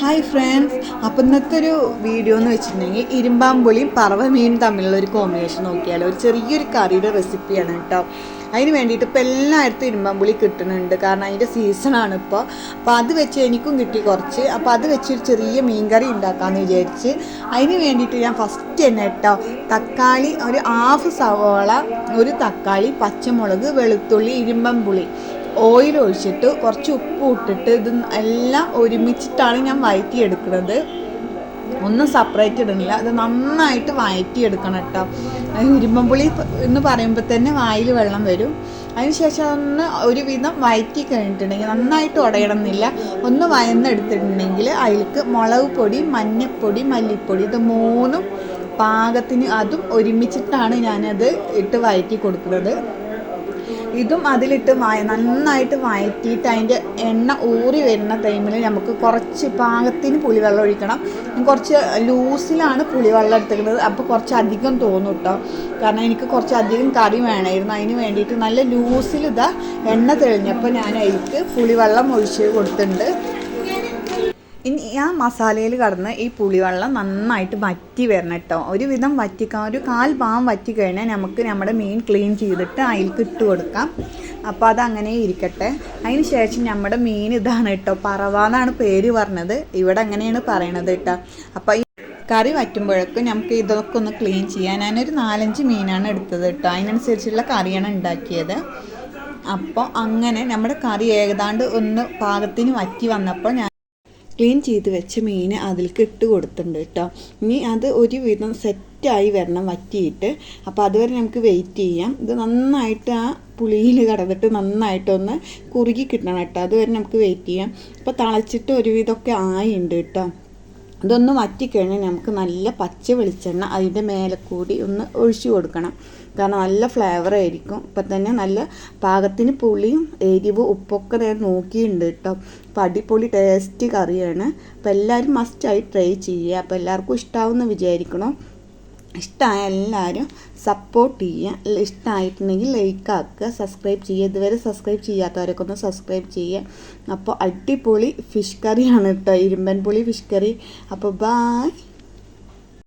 Hi friends അപ്പം ഇന്നത്തെ ഒരു വീഡിയോ എന്ന് വെച്ചിട്ടുണ്ടെങ്കിൽ ഇരുമ്പാമ്പുളിയും പറവ മീനും തമ്മിലുള്ള ഒരു കോമ്പിനേഷൻ നോക്കിയാൽ ഒരു ചെറിയൊരു കറിയുടെ റെസിപ്പിയാണ് കേട്ടോ. അതിന് വേണ്ടിയിട്ട് ഇപ്പോൾ എല്ലായിടത്തും ഇരുമ്പാമ്പുളി കിട്ടുന്നുണ്ട്. കാരണം അതിന്റെ സീസണാണ് ഇപ്പോൾ അപ്പോൾ അത് വെച്ച് എനിക്കും കിട്ടി കുറച്ച്. അപ്പോൾ അത് വെച്ച് ഒരു ചെറിയ മീൻകറി ഉണ്ടാക്കാമെന്ന് വിചാരിച്ച് അതിന് വേണ്ടിയിട്ട് ഞാൻ ഫസ്റ്റ് തന്നെ കേട്ടോ തക്കാളി ഒരു ഹാഫ് സവോള ഒരു തക്കാളി പച്ചമുളക് വെളുത്തുള്ളി ഇരുമ്പമ്പുളി. ഓയിൽ ഒഴിച്ചിട്ട് കുറച്ച് ഉപ്പ് ഇട്ടിട്ട് ഇത് എല്ലാം ഒരുമിച്ചിട്ടാണ് ഞാൻ വഴറ്റിയെടുക്കുന്നത് ഒന്നും സെപ്പറേറ്റ് ഇടുന്നില്ല. അത് നന്നായിട്ട് വഴറ്റിയെടുക്കണം കേട്ടോ. അത് ഇരുമ്പമ്പുളി എന്ന് പറയുമ്പോൾ തന്നെ വായിൽ വെള്ളം വരും. അതിനുശേഷം അതൊന്ന് ഒരുവിധം വഴറ്റി കഴിഞ്ഞിട്ടുണ്ടെങ്കിൽ നന്നായിട്ട് ഉടയിടുന്നില്ല ഒന്ന് വയന്നെടുത്തിട്ടുണ്ടെങ്കിൽ അതിലേക്ക് മുളക് പൊടി മഞ്ഞൾപ്പൊടി മല്ലിപ്പൊടി ഇത് മൂന്നും പാകത്തിന് അതും ഒരുമിച്ചിട്ടാണ് ഞാനത് ഇട്ട് വഴറ്റി കൊടുക്കുന്നത്. ഇതും അതിലിട്ട് വയ നന്നായിട്ട് വഴറ്റിയിട്ട് അതിന്റെ എണ്ണ ഊറി വരുന്ന ടൈമിൽ നമുക്ക് കുറച്ച് പാകത്തിന് പുളിവെള്ളം ഒഴിക്കണം. കുറച്ച് ലൂസിലാണ് പുളിവെള്ളം എടുത്തിരുന്നത് അപ്പോൾ കുറച്ച് അധികം തോന്നും കേട്ടോ കാരണം എനിക്ക് കുറച്ച് അധികം കറി വേണമായിരുന്നു. അതിന് വേണ്ടിയിട്ട് നല്ല ലൂസിൽ ഇതാ എണ്ണ തെളിഞ്ഞപ്പോൾ ഞാൻ അതിലേക്ക് പുളിവെള്ളം ഒഴിച്ച് കൊടുത്തിട്ടുണ്ട്. ഇനി ആ മസാലയിൽ കടന്ന് ഈ പുളിവെള്ളം നന്നായിട്ട് വറ്റി വരണം കേട്ടോ. ഒരുവിധം വറ്റിക്കാൻ ഒരു കാൽ ഭാഗം വറ്റി കഴിഞ്ഞാൽ നമുക്ക് നമ്മുടെ മീൻ ക്ലീൻ ചെയ്തിട്ട് അതിലേക്ക് ഇട്ട് കൊടുക്കാം. അപ്പോൾ അതങ്ങനെ ഇരിക്കട്ടെ. അതിന് ശേഷം നമ്മുടെ മീൻ ഇതാണ് കേട്ടോ. പറവ എന്നാണ് പേര് പറഞ്ഞത്. ഇവിടെ അങ്ങനെയാണ് പറയണത് കേട്ടോ. അപ്പോൾ ഈ കറി വറ്റുമ്പോഴേക്കും നമുക്ക് ഇതൊക്കെ ഒന്ന് ക്ലീൻ ചെയ്യാൻ ഞാനൊരു നാലഞ്ച് മീനാണ് എടുത്തത് കേട്ടോ. അതിനനുസരിച്ചുള്ള കറിയാണ് ഉണ്ടാക്കിയത്. അപ്പോൾ അങ്ങനെ നമ്മുടെ കറി ഏതാണ്ട് ഒന്ന് പാകത്തിന് വറ്റി വന്നപ്പോൾ ഞാൻ ക്ലീൻ ചെയ്ത് വെച്ച മീൻ അതിലേക്ക് ഇട്ട് കൊടുത്തിട്ടുണ്ട് കേട്ടോ ഇനി അത് ഒരുവിധം സെറ്റായി വരണം വറ്റിയിട്ട്. അപ്പോൾ അതുവരെ നമുക്ക് വെയിറ്റ് ചെയ്യാം. ഇത് നന്നായിട്ട് ആ പുളിയിൽ കടന്നിട്ട് നന്നായിട്ടൊന്ന് കുറുകി കിട്ടണം കേട്ടോ അതുവരെ നമുക്ക് വെയിറ്റ് ചെയ്യാം. അപ്പോൾ തിളച്ചിട്ട് ഒരുവിധമൊക്കെ ആയിട്ടുണ്ട് കേട്ടോ ഇതൊന്ന് വറ്റിക്കഴിഞ്ഞാൽ നമുക്ക് നല്ല പച്ച വെളിച്ചെണ്ണ അതിന്റെ മേലെ കൂടി ഒന്ന് ഒഴിച്ചു കൊടുക്കണം. കാരണം നല്ല ഫ്ലേവർ ആയിരിക്കും. ഇപ്പം തന്നെ നല്ല പാകത്തിന് പുളിയും എരിവും ഉപ്പൊക്കെ ഞാൻ നോക്കിയിട്ടുണ്ട് കേട്ടോ. അപ്പം അടിപൊളി ടേസ്റ്റ് കറിയാണ്. അപ്പോൾ എല്ലാവരും മസ്റ്റായി ട്രൈ ചെയ്യുക. അപ്പോൾ എല്ലാവർക്കും ഇഷ്ടമാവുമെന്ന് വിചാരിക്കണം? ഇഷ്ടമായ എല്ലാവരും സപ്പോർട്ട് ചെയ്യുക. ഇഷ്ടമായിട്ടുണ്ടെങ്കിൽ ലൈക്ക് ആക്കുക. സബ്സ്ക്രൈബ് ചെയ്യുക. ഇതുവരെ സബ്സ്ക്രൈബ് ചെയ്യാത്തവരൊക്കെ ഒന്ന് സബ്സ്ക്രൈബ് ചെയ്യുക. അപ്പോൾ അടിപൊളി ഫിഷ് കറിയാണ് കേട്ടോ ഇരുമ്പൻ പുളി ഫിഷ് കറി അപ്പോൾ ബായ്